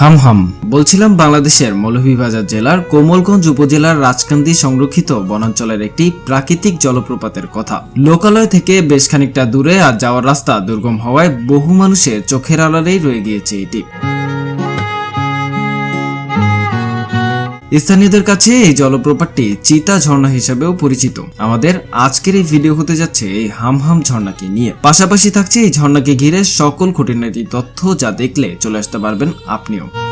হাম হাম। বলছিলাম বাংলাদেশের মৌলভীবাজার জেলার কোমলগঞ্জ উপজেলার রাজকান্দি সংরক্ষিত বনাঞ্চলের একটি প্রাকৃতিক জলপ্রপাতের কথা। লোকালয় থেকে বেশ খানিকটা দূরে আর যাওয়ার রাস্তা দুর্গম হওয়ায় বহু মানুষের চোখের আড়ালেই রয়ে গিয়েছে এটি। স্থানীয়দের কাছে এই জলপ্রপাতটি চিতা ঝর্ণা হিসাবেও পরিচিত। আমাদের আজকের এই ভিডিও হতে যাচ্ছে এই হামহাম ঝর্ণাকে নিয়ে। পাশাপাশি থাকছে এই ঝর্ণাকে ঘিরে সকল খুঁটিনাটি তথ্য যা দেখলে চলে আসতে পারবেন আপনিও।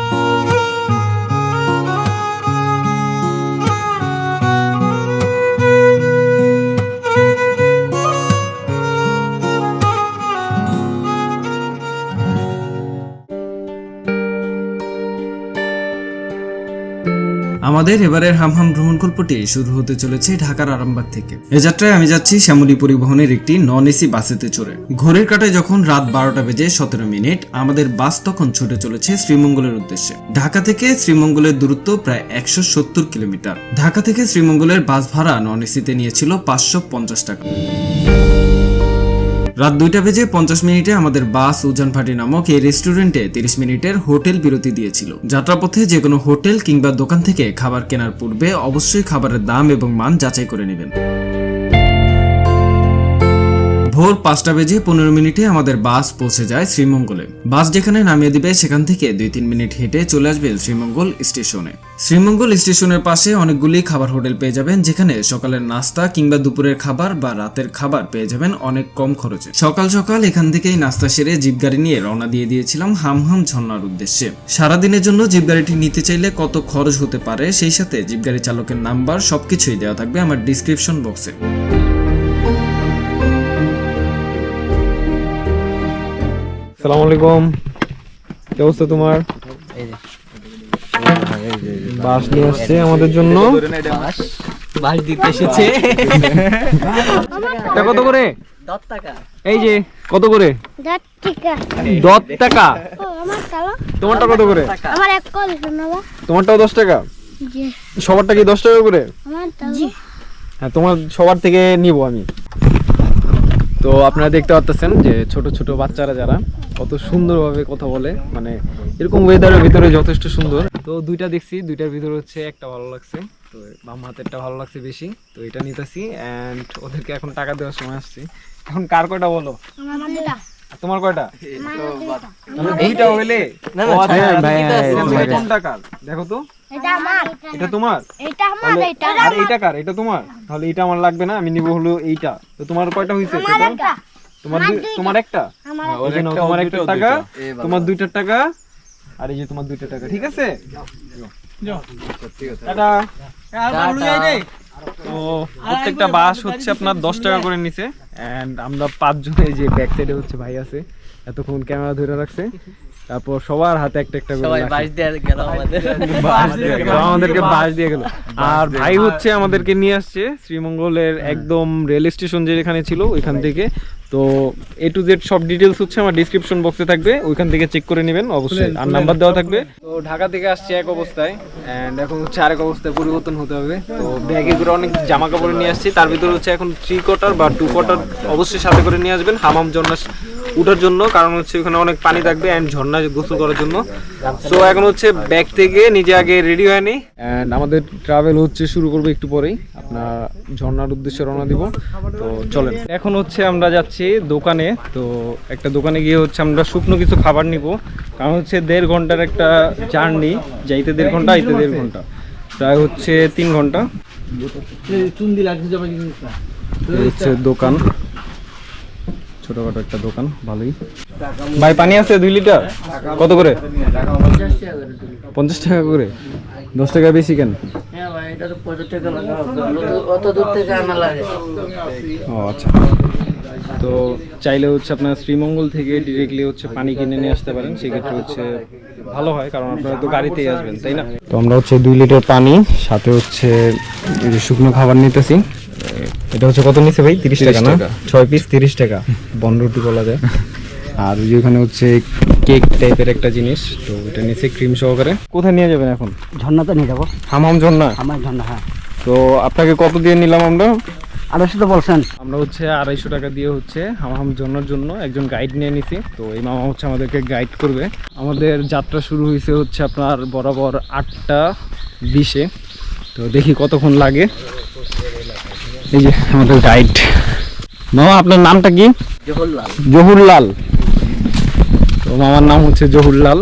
আমাদের এবারের হামহাম ভ্রমণ গল্পটি শুরু হতে চলেছে ঢাকার আরামবাগ থেকে। এ যাত্রায় আমি যাচ্ছি শ্যামলী পরিবহনের একটি নন এসি বাসেতে চড়ে। ঘড়ির কাটায় যখন রাত বারোটা বেজে সতেরো মিনিট, আমাদের বাস তখন ছুটে চলেছে শ্রীমঙ্গলের উদ্দেশ্যে। ঢাকা থেকে শ্রীমঙ্গলের দূরত্ব প্রায় একশো সত্তর কিলোমিটার। ঢাকা থেকে শ্রীমঙ্গলের বাস ভাড়া নন এসিতে নিয়েছিল পাঁচশো পঞ্চাশ টাকা। রাত দুইটা বেজে পঞ্চাশ মিনিটে আমাদের বাস উজানভাটি নামক এই রেস্টুরেন্টে তিরিশ মিনিটের হোটেল বিরতি দিয়েছিল। যাত্রাপথে যে কোনো হোটেল কিংবা দোকান থেকে খাবার কেনার পূর্বে অবশ্যই খাবারের দাম এবং মান যাচাই করে নেবেন। ভোর পাঁচটা বেজে পনেরো মিনিটে আমাদের বাস পৌঁছে যায় শ্রীমঙ্গলে। বাস যেখানে নামিয়ে দিবে, সেখান থেকে দুই তিন মিনিট হেঁটে চলে আসবে শ্রীমঙ্গল স্টেশনে। শ্রীমঙ্গল স্টেশনের পাশে অনেকগুলি খাবার হোটেল পেয়ে যাবেন, যেখানে সকালের নাস্তা কিংবা দুপুরের খাবার বা রাতের খাবার পেয়ে যাবেন অনেক কম খরচে। সকাল সকাল এখান থেকেই নাস্তা সেরে জিপ গাড়ি নিয়ে রওনা দিয়ে দিয়েছিলাম হামহাম ঝর্ণার উদ্দেশ্যে। সারাদিনের জন্য জিপ গাড়িটি নিতে চাইলে কত খরচ হতে পারে, সেই সাথে জিপ গাড়ি চালকের নাম্বার সবকিছুই দেওয়া থাকবে আমার ডিসক্রিপশন বক্সে। সালাম আলাইকুম। কি অবস্থা তোমার? বাস নিয়ে আসছে আমাদের জন্য। বাস দিতে এসেছে। এটা কত করে? এই যে কত করে? দশ টাকা। ও আমার কালো? তোমারটা কত করে? তোমারটাও দশ টাকা? সবারটা কি দশ টাকা করে? হ্যাঁ তোমার সবার থেকে নিব আমি। তো আপনারা দেখতে পাচ্ছেন যে ছোট ছোট বাচ্চারা যারা কত সুন্দরভাবে কথা বলে মানে এরকম ওয়েদারের ভিতরে যথেষ্ট সুন্দর। তো দুইটা দেখছি, দুইটার ভিতরে হচ্ছে একটা ভালো লাগছে, তো বাম হাতেরটা ভালো লাগছে বেশি, তো এটা নিতেছি অ্যান্ড ওদেরকে এখন টাকা দেওয়ার সময় আসছি। এখন কার কটা বলো? তোমার কয়টা? দুইটা হইলে না, না, ও আচ্ছা, ছাড়া, ভাই, দুইটা আছে, ভাই, দুইটা। কোন টাকার দেখো তো। এটা আমার। এটা তোমার? এটা আমার এটা আর এইটা কার? এটা তোমার? তাহলে এটা আমার লাগবে না আমি নিব হলো এইটা। তো তোমার কয়টা হইছে তোমার তোমার একটা? তোমার একটা টাকা তোমার দুইটা টাকা আর এই যে তোমার দুইটা টাকা ঠিক আছে? টাটা। তো প্রত্যেকটা বাস হচ্ছে আপনার দশ টাকা করে নিছে এন্ড আমরা পাঁচজন এই যে ব্যাক সাইডে হচ্ছে ভাই আছে। এতক্ষণ ক্যামেরা ধরে রাখছে। তারপর সবার হাতে একটা একটা করে সবাই দিয়ে গেল আমাদের। বাস দিয়ে গেল। আমাদেরকে বাস দিয়ে গেল। আর ভাই হচ্ছে আমাদেরকে নিয়ে আসছে শ্রীমঙ্গলের একদম রেল স্টেশন যেখানে ছিল ওইখান থেকে। তো এ টু জেড সব ডিটেলস হচ্ছে আমার ডিসক্রিপশন বক্সে থাকবে। ওইখান থেকে চেক করে নেবেন অবশ্যই। আর নাম্বার দেওয়া থাকবে। তো ঢাকা থেকে আসছে এক অবস্থায় এন্ড এখন হচ্ছে আরেক অবস্থায় পরিবর্তন হতে হবে। তো ব্যাগে করে অনেক জামা কাপড় নিয়ে আসছি। তার ভিতরে হচ্ছে এখন থ্রি কোয়ার্টার বা টু কোয়ার্টার অবশ্যই সাথে করে নিয়ে আসবেন। হামাম ঝর্ণা উঠার জন্য কারণ হচ্ছে ওখানে অনেক পানি থাকবে এন্ড ঝর্ণা গোসল করার জন্য। সো এখন হচ্ছে ব্যাগ থেকে নিজে আগে রেডি হয়নি এন্ড আমাদের ট্রাভেল হচ্ছে শুরু করব একটু পরেই। আপনার ঝর্ণার উদ্দেশ্যে রওনা দিব। তো চলেন। এখন হচ্ছে আমরা যাচ্ছি দোকানে। তো একটা দোকানে গিয়ে হচ্ছে আমরা শুকনো কিছু খাবার নিব। কারণ হচ্ছে দেড় ঘণ্টার একটা জার্নি। যাইতে দেড় ঘণ্টা আইতে দেড় ঘণ্টা। প্রায় হচ্ছে তিন ঘণ্টা। হচ্ছে দোকান। ছোটখাটো একটা দোকান, ভালোই। ভাই, পানি আছে দুই লিটার? কত করে? পঞ্চাশ টাকা করে? দশ টাকা বেশি কেন? ও আচ্ছা। তো চাইলে হচ্ছে আপনার শ্রীমঙ্গল থেকে ডিরেক্টলি হচ্ছে পানি কিনে নিয়ে আসতে পারেন। সেক্ষেত্রে হচ্ছে ভালো হয়, কারণ আপনারা তো গাড়িতেই আসবেন, তাই না? তো আমরা হচ্ছে দুই লিটার পানি, সাথে হচ্ছে শুকনো খাবার নিতেছি। এটা হচ্ছে কত নিচ্ছে ভাই? তিরিশ টাকা না? ছয় পিস তিরিশ টাকা। বনরুটি বলা যায়। আর ওই ওখানে হচ্ছে কেক টাইপের একটা জিনিস। তো এটা নিচে ক্রিম সহকারে। কোথায় নিয়ে যাবেন এখন? ঝর্ণাতে নিয়ে যাব। হামাম ঝর্ণা? আমার ঝর্ণা হ্যাঁ। তো আপনাকে কত দিয়ে নিলাম আমরা? আড়াইশো তো বলছেন। আমরা হচ্ছে আড়াইশো টাকা দিয়ে হচ্ছে হামাহাম জন্যর জন্য একজন গাইড নিয়ে নিছি। তো এই মামা হচ্ছে আমাদেরকে গাইড করবে। আমাদের যাত্রা শুরু হয়েছে হচ্ছে আপনার বরাবর আটটা বিশে। তো দেখি কতক্ষণ লাগে। এই যে আমাদের গাইড মামা আপনার নামটা কি? জহরলাল। জহুরলাল। তো মামার নাম হচ্ছে জহুরলাল।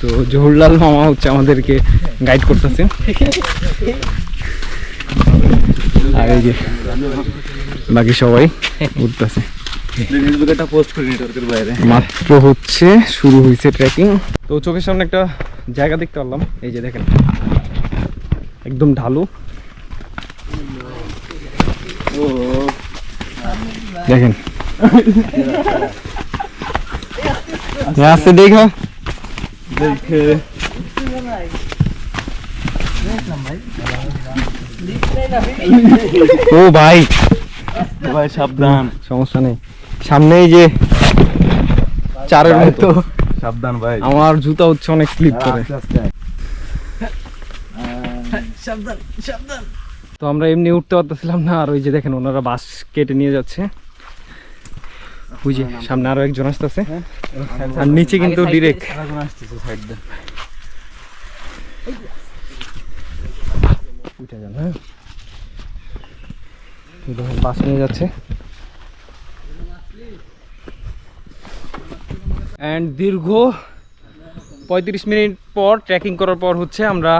তো জহুরলাল মামা হচ্ছে আমাদেরকে গাইড করতেছে। আর এই যে বাকি সবাই উঠতেছে। মাত্র হচ্ছে শুরু হয়েছে ট্রেকিং তো চোখের সামনে একটা জায়গা দেখতে পারলাম। এই যে দেখেন একদম ঢালু। দেখেন। আসতে দেখো। দেখে। ও ভাই। ভাই সাবধান। সমস্যা নেই। সামনেই যে চারের মতো। সাবধান ভাই। আমার জুতা হচ্ছে অনেক স্লিপ করে। সাবধান। তো আমরা এমনি উঠতে পারতেছিলাম না আর ওই যে দেখেন ওনারা বাস কেটে নিয়ে যাচ্ছে। ওই যে সামনে আরও একজন আসতেছে। আর নিচে কিন্তু ডিরেক্ট উঠে যান হ্যাঁ। বাস নিয়ে যাচ্ছে। অ্যান্ড দীর্ঘ পঁয়ত্রিশ মিনিট পর ট্রেকিং করার পর হচ্ছে আমরা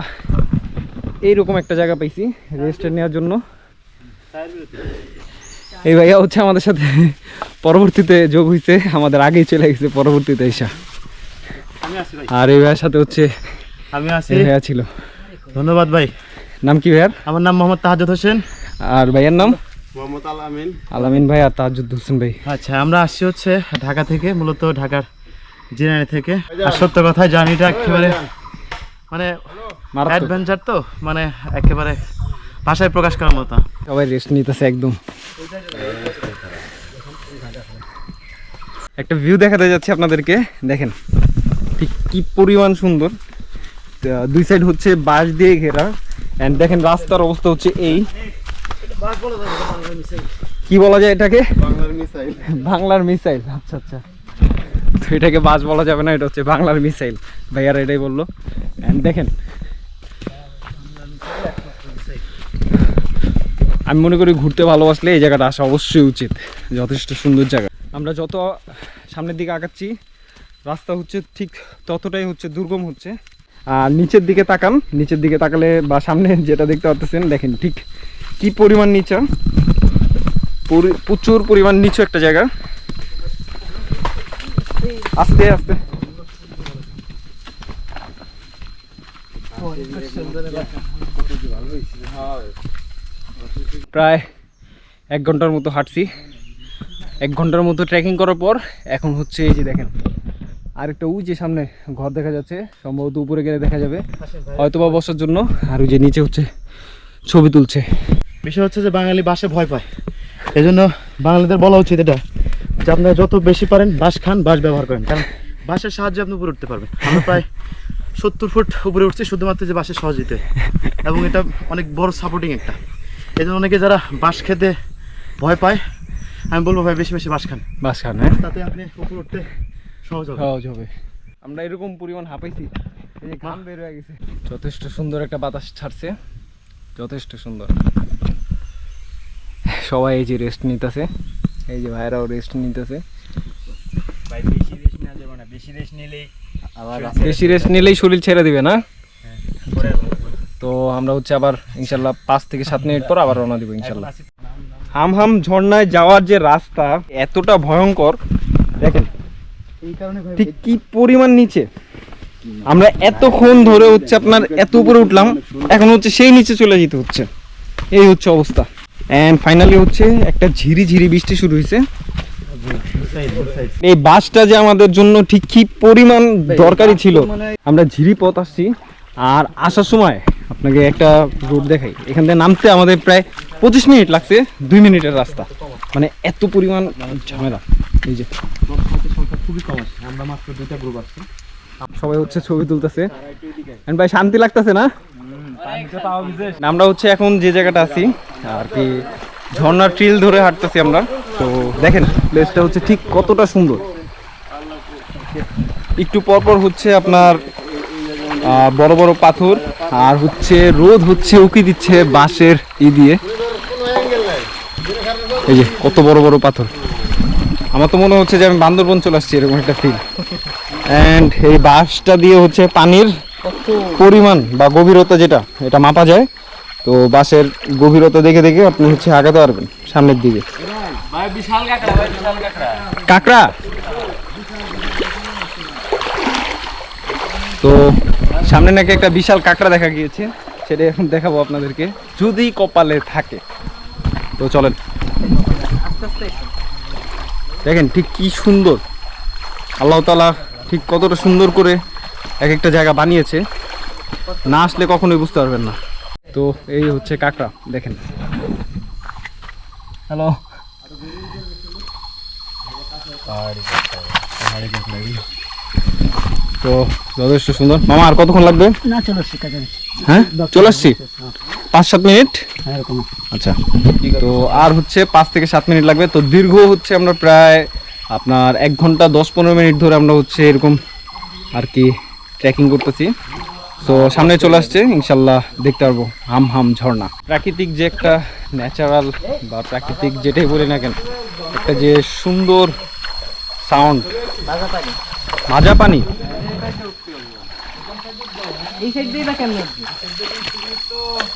এইরকম একটা জায়গা পাইছি রেস্ট নেওয়ার জন্য। এই ভাইয়া হচ্ছে আমাদের সাথে পরবর্তীতে যোগ হয়েছে আমাদের আগেই চলে গেছে পরবর্তীতে এসা। আর এই ভাইয়ের সাথে হচ্ছে আমি আছি। ভাইয়া ছিল। ধন্যবাদ ভাই। নাম কি ভাইয়ার? আমার নাম মোহাম্মদ তাহাজুদ হোসেন। আর ভাইয়ার নাম? মোহাম্মদ আল আমিন আলামিন ভাই আর তাজুদ হোসেন ভাই। আচ্ছা আমরা আসছি হচ্ছে ঢাকা থেকে মূলত ঢাকার জিনানি থেকে। আর সত্য কথা জার্নিটা একেবারে মানে অ্যাডভেঞ্চার তো মানে একেবারে ভাষায় প্রকাশ করার মতো। সবাই রেস্ট নিতেছে একদম। একটা ভিউ দেখাতে যাচ্ছি আপনাদেরকে দেখেন ঠিক কি পরিমাণ সুন্দর। দুই সাইড হচ্ছে বাঁশ দিয়ে ঘেরা অ্যান্ড দেখেন রাস্তার অবস্থা হচ্ছে এই। কি বলা যায় এটাকে? বাংলার মিসাইল। বাংলার মিসাইল আচ্ছা আচ্ছা। তো এটাকে বাস বলা যাবে না এটা হচ্ছে বাংলার মিসাইল। ভাইয়ারা এটাই বলল। অ্যান্ড দেখেন আমি মনে করি ঘুরতে ভালোবাসলে এই জায়গাটা আসা অবশ্যই উচিত। যথেষ্ট সুন্দর জায়গা। আমরা যত সামনের দিকে আগাচ্ছি, রাস্তা হচ্ছে ঠিক ততটাই হচ্ছে দুর্গম হচ্ছে। আর নিচের দিকে তাকান, নিচের দিকে তাকালে বা সামনে যেটা দেখতে পাচ্ছেন দেখেন ঠিক কি পরিমাণ নিচা। প্রচুর পরিমাণ নিচু একটা জায়গা। আস্তে আস্তে। প্রায় এক ঘণ্টার মতো হাঁটছি। এক ঘণ্টার মতো ট্রেকিং করার পর এখন হচ্ছে এই যে দেখেন, আরেকটা উই যে সামনে ঘর দেখা যাচ্ছে, সম্ভবত উপরে গেলে দেখা যাবে হয়তো বা বসার জন্য। আর ওই যে নিচে হচ্ছে ছবি তুলছে। বিষয় হচ্ছে যে বাঙালি বাসে ভয় পায়। এই জন্য বাঙালিদের বলা উচিত এটা, যে আপনারা যত বেশি পারেন বাস খান, বাস ব্যবহার করেন। কারণ বাসের সাহায্যে আপনি উপরে উঠতে পারবেন। আমরা প্রায় সত্তর ফুট উপরে উঠছি, শুধুমাত্র যে বাসের সহযোগিতে এবং এটা অনেক বড় সাপোর্টিং একটা। এই জন্য অনেকে যারা বাস খেতে ভয় পায় আমি বলব ভাই বেশি বেশি বাস খান। বাস খান হ্যাঁ। তাতে আপনি উপরে উঠতে সহজ হবে। সহজ হবে। আমরা এরকম পরিমাণ হাঁপাইছি এই যে ঘাম বের হয়ে গেছে। যথেষ্ট সুন্দর একটা বাতাস ছাড়ছে যথেষ্ট সুন্দর। সবাই এই যে রেস্ট নিতেছে এই যে ভাইরাও রেস্ট নিতেছে। ভাই বেশি রেস্ট নেওয়া যাবে না বেশি রেস্ট নিলেই আবার বেশি রেস্ট নিলেই শরীর ছেড়ে দিবে না? তো আমরা হচ্ছে আবার ইনশাল্লাহ পাঁচ থেকে সাত মিনিট পর আবার রওনা দিব ইনশাল্লাহ। হাম হাম ঝর্ণায় যাওয়ার যে রাস্তা এতটা ভয়ঙ্কর দেখেন ঠিক কি পরিমাণ নিচে? আমরা এতক্ষণ ধরে হচ্ছে আপনার এত উপরে উঠলাম এখন হচ্ছে সেই নিচে চলে যেতে হচ্ছে। এই হচ্ছে অবস্থা। এন্ড ফাইনালি হচ্ছে একটা ঝিরি ঝিরি বৃষ্টি শুরু হয়েছে। এই বাসটা যে আমাদের জন্য ঠিক কি পরিমাণ দরকারি ছিল আমরা ঝিরি পথ আসছি। আর আসার সময় আপনাকে একটা রোড দেখাই। এখান থেকে নামতে আমাদের প্রায় পঁচিশ মিনিট লাগছে, দুই মিনিটের রাস্তা। মানে এত পরিমাণ ঝামেলা। এই যে। সবাই হচ্ছে ছবি তুলতেছে। ভাই, শান্তি লাগতেছে না? আমরা হচ্ছে এখন যে জায়গাটা আছি, আর কি, ঝর্ণার ট্রিল ধরে হাঁটতেছি আমরা। তো দেখেন প্লেসটা হচ্ছে ঠিক কতটা সুন্দর। একটু পর পর হচ্ছে আপনার বড় বড় পাথর আর হচ্ছে রোদ হচ্ছে উকি দিচ্ছে বাঁশের ই দিয়ে। এই যে কত বড় বড় পাথর। আমার তো মনে হচ্ছে যে আমি বান্দরবন চলে আসছি এরকম একটা ফিল অ্যান্ড এই বাঁশটা দিয়ে হচ্ছে পানির পরিমাণ বা গভীরতা যেটা এটা মাপা যায়। তো বাঁশের গভীরতা দেখে দেখে আপনি হচ্ছে আগাতে পারবেন সামনের দিকে। কাঁকড়া? তো সামনে নাকি একটা বিশাল কাঁকড়া দেখা গিয়েছে, সেটা এখন দেখাবো আপনাদেরকে, যদি কপালে থাকে। তো চলেন। দেখেন ঠিক কি সুন্দর। আল্লাহ তালা ঠিক কতটা সুন্দর করে এক একটা জায়গা বানিয়েছে। না আসলে কখনোই বুঝতে পারবেন না। তো এই হচ্ছে কাঁকড়া, দেখেন। হ্যালো। তো যথেষ্ট সুন্দর মামা আর কতক্ষণ লাগবে? না চলো শিক্ষা হ্যাঁ? চলে আসছি? পাঁচ সাত মিনিট? এরকম। আচ্ছা। তো আর হচ্ছে পাঁচ থেকে সাত মিনিট লাগবে। তো দীর্ঘ হচ্ছে আমরা প্রায় আপনার এক ঘণ্টা দশ পনেরো মিনিট ধরে আমরা হচ্ছে এরকম আর কি ট্রেকিং করতেছি। তো সামনে চলে আসছে ইনশাল্লাহ দেখতে পারব। হাম হাম ঝর্ণা। প্রাকৃতিক যে একটা ন্যাচারাল বা প্রাকৃতিক যেটাই বলি না কেন একটা যে সুন্দর সাউন্ড মাজা পানি। এই সাইড দিয়ে বা কেমন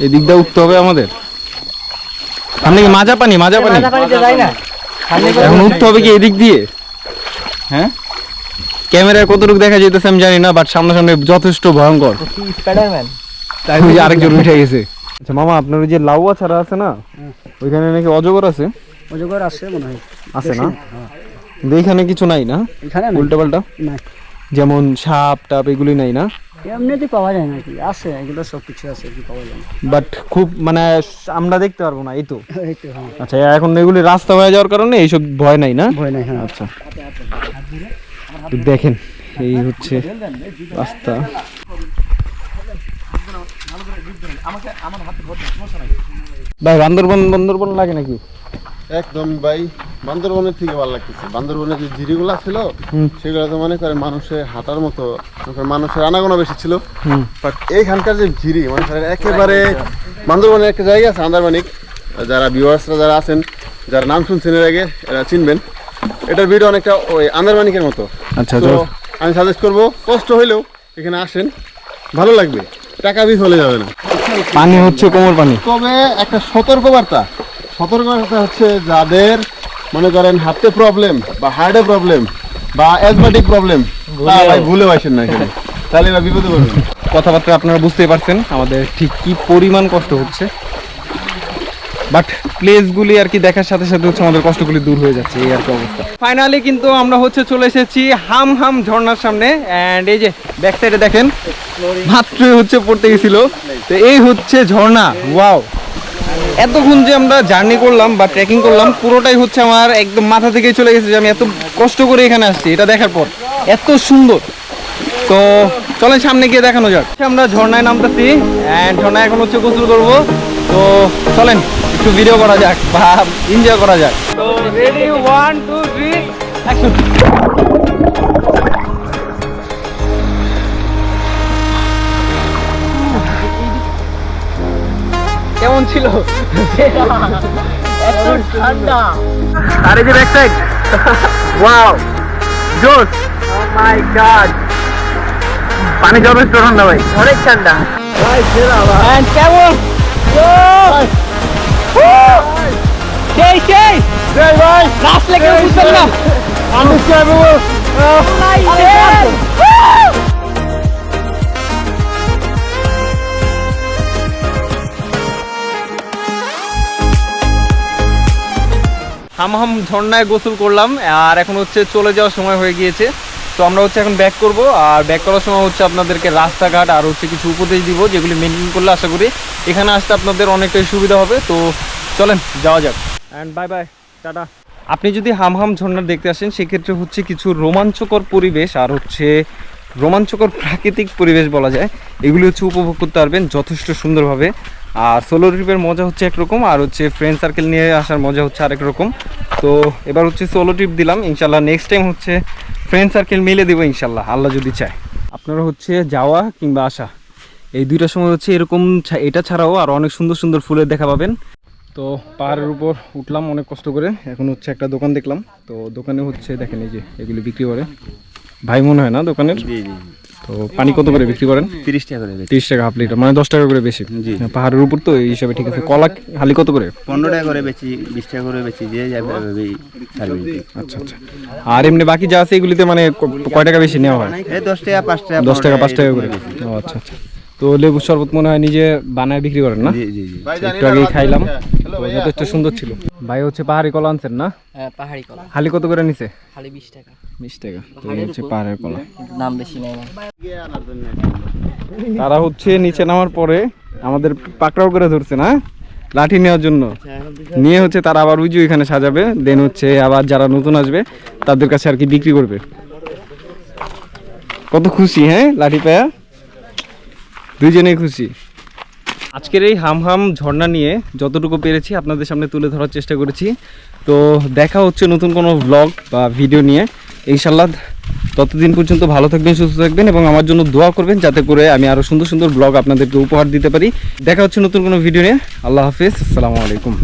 এদিক দিয়ে উঠতে হবে আমাদের। সামনে কি মাজা পানি? মাজা পানি? পানিতে যাই না। এখন উঠতে হবে কি এদিক দিয়ে? হ্যাঁ? ক্যামেরায় কতটুকু দেখা যেতেছে আমি জানি না বাট সামনাসামনি যথেষ্ট ভয়ঙ্কর। স্পাইডারম্যান? তাই ওই আরেকজন উঠে গেছে। আচ্ছা মামা আপনার ওই যে লাউয়া ছাড়া আছে না ওইখানে নাকি অজগর আছে? অজগর আছে মনে হয়। আছে না? কিন্তু এইখানে কিছু নাই না? এখানে উল্টা পাল্টা যেমন সাপ টাপ এগুলি নাই না? এমনিতে পাওয়া যায় নাকি? আছে এগুলো সব কিছু আছে কি পাওয়া যায় বাট খুব মানে আমরা দেখতে পারব না এই তো? এই তো হ্যাঁ। আচ্ছা এখন এগুলি রাস্তা হয়ে যাওয়ার কারণে এইসব ভয় নাই না? ভয় নাই হ্যাঁ। আচ্ছা। দেখেন এই হচ্ছে রাস্তা। ভাই বান্দরবন বান্দরবন লাগে নাকি? একদম ভাই বান্দরবনের থেকে ভালো লাগতেছে। বান্দরবনের যে জিরিগুলা ছিল সেগুলো তো মনে করেন মানুষের হাঁটার মতো মানুষের আনাগোনা বেশি ছিল। বাট এইখানকার যে ঝিরি মনে করেন একেবারে বান্দরবনের একটা জায়গা আছে আন্দারমানিক যারা ভিউয়ার্সরা যারা আছেন যারা নাম শুনছেন এর আগে এরা চিনবেন। এটার ভিডিও অনেকটা ওই আন্দারমানিকের মতো। আচ্ছা তো আমি সাজেস্ট করব কষ্ট হইলেও এখানে আসেন ভালো লাগবে। টাকা বিষ হলে যাবে না পানি হচ্ছে কোমর পানি। তবে একটা সতর্কবার্তা সতর্কবার্তা হচ্ছে যাদের মনে করেন হাতে প্রবলেম বা হার্টে প্রবলেম বা অ্যাজমেটিক প্রবলেম ভাই ভুলে আসেন না এখানে। তাহলে এবার বিপদে পড়বেন। কথাবার্তা আপনারা বুঝতেই পারছেন আমাদের ঠিক কি পরিমাণ কষ্ট হচ্ছে। বাট প্লেসগুলি আর কি দেখার সাথে সাথে হচ্ছে আমাদের কষ্টগুলি দূর হয়ে যাচ্ছে এই আর কি অবস্থা। ফাইনালি কিন্তু আমরা হচ্ছে চলে এসেছি হাম হাম ঝর্ণার সামনে অ্যান্ড এই যে ব্যাক সাইডে দেখেন মাত্রই হচ্ছে পড়তে গেছিল। তো এই হচ্ছে ঝর্ণা ওয়াও এতক্ষণ যে আমরা জার্নি করলাম বা ট্রেকিং করলাম, পুরোটাই হচ্ছে আমার একদম মাথা থেকে চলে গেছে যে আমি এত কষ্ট করে এখানে আসছি, এটা দেখার পর। এত সুন্দর। তো চলেন সামনে গিয়ে দেখানো যাক। আমরা ঝর্ণায় নামতেছি অ্যান্ড ঝর্ণায় এখন হচ্ছে গোসল করব। তো চলেন, একটু ভিডিও করা যাক বা এনজয় করা যাক। তো ready one two three action কেমন ছিল? ঠান্ডা। আর এই যে ব্যাক সাইড ওয়াও জোস মাই গড পানি যথেষ্ট ঠান্ডা ভাই। অনেক ঠান্ডা। কেমন? সেই সেই। ভাই। আমি চাইব হাম হাম ঝর্ণায় গোসল করলাম, আর এখন হচ্ছে চলে যাওয়ার সময় হয়ে গিয়েছে। তো আমরা হচ্ছে এখন ব্যাক করব, আর ব্যাক করার সময় হচ্ছে আপনাদেরকে রাস্তাঘাট আর হচ্ছে কিছু উপদেশ দিব, যেগুলি মেনটেন করলে আশা করি এখানে আসতে আপনাদের অনেকটাই সুবিধা হবে। তো চলেন, যাওয়া যাক। And bye bye tata. আপনি যদি হামহাম হাম ঝর্ণা দেখতে আসেন, সেক্ষেত্রে হচ্ছে কিছু রোমাঞ্চকর পরিবেশ আর হচ্ছে রোমাঞ্চকর প্রাকৃতিক পরিবেশ বলা যায়। এগুলি হচ্ছে উপভোগ করতে পারবেন যথেষ্ট সুন্দরভাবে। আর সোলো ট্রিপের মজা হচ্ছে একরকম, আর হচ্ছে ফ্রেন্ড সার্কেল নিয়ে আসার মজা হচ্ছে আরেক রকম। তো এবার হচ্ছে সোলো ট্রিপ দিলাম, ইনশাল্লাহ নেক্সট টাইম হচ্ছে ফ্রেন্ড সার্কেল মিলে দেবো ইনশাল্লাহ, আল্লাহ যদি চায়। আপনারা হচ্ছে যাওয়া কিংবা আসা, এই দুইটার সময় হচ্ছে এরকম এটা ছাড়াও আর অনেক সুন্দর সুন্দর ফুলের দেখা পাবেন। তো পাহাড়ের উপর উঠলাম অনেক কষ্ট করে, এখন হচ্ছে একটা দোকান দেখলাম। তো দোকানে হচ্ছে দেখেন এই যে এগুলি বিক্রি করে। ভাই মনে হয় না দোকানের? তো পানি কত করে বিক্রি করেন? তিরিশ টাকা করে তিরিশ টাকা হাফ লিটার মানে দশ টাকা করে বেশি। পাহাড়ের উপর তো এই হিসাবে ঠিক আছে। কলা হালি কত করে? পনেরো টাকা করে বেচি বিশ টাকা করে বেচি যে যাবে আচ্ছা আচ্ছা। আর এমনি বাকি যা আছে এগুলিতে মানে কয় টাকা বেশি নেওয়া হয়? দশ টাকা পাঁচ টাকা দশ টাকা পাঁচ টাকা করে। আচ্ছা আচ্ছা। তো লেবু শরবত মনে হয় নিজে বানায় বিক্রি করেন না? জি জি জি। একটু আগেই খাইলাম। যথেষ্ট সুন্দর ছিল। ভাই হচ্ছে পাহাড়ি কলা আনছেন না? হ্যাঁ পাহাড়ি কলা। হালি কত করে নিছে? খালি বিশ টাকা। বিশ টাকা। তো এই হচ্ছে পাহাড়ের কলা। দাম বেশি নেয় তারা হচ্ছে নিচে নামার পরে আমাদের পাকড়াও করে ধরছে না? লাঠি নেওয়ার জন্য। নিয়ে হচ্ছে তারা আবার উজু এখানে সাজাবে। দেন হচ্ছে আবার যারা নতুন আসবে তাদের কাছে আর কি বিক্রি করবে। কত খুশি হ্যাঁ লাঠি পায়া? দুইজনেই খুশি। আজকের এই হাম হাম ঝর্ণা নিয়ে যতটুকু পেরেছি আপনাদের সামনে তুলে ধরার চেষ্টা করেছি। তো দেখা হচ্ছে নতুন কোনো ব্লগ বা ভিডিও নিয়ে। ইনশাল্লাহ ততদিন পর্যন্ত ভালো থাকবেন, সুস্থ থাকবেন এবং আমার জন্য দোয়া করবেন যাতে করে আমি আরও সুন্দর সুন্দর ব্লগ আপনাদেরকে উপহার দিতে পারি। দেখা হচ্ছে নতুন কোনো ভিডিও নিয়ে। আল্লাহ হাফিজ। আসসালামু আলাইকুম।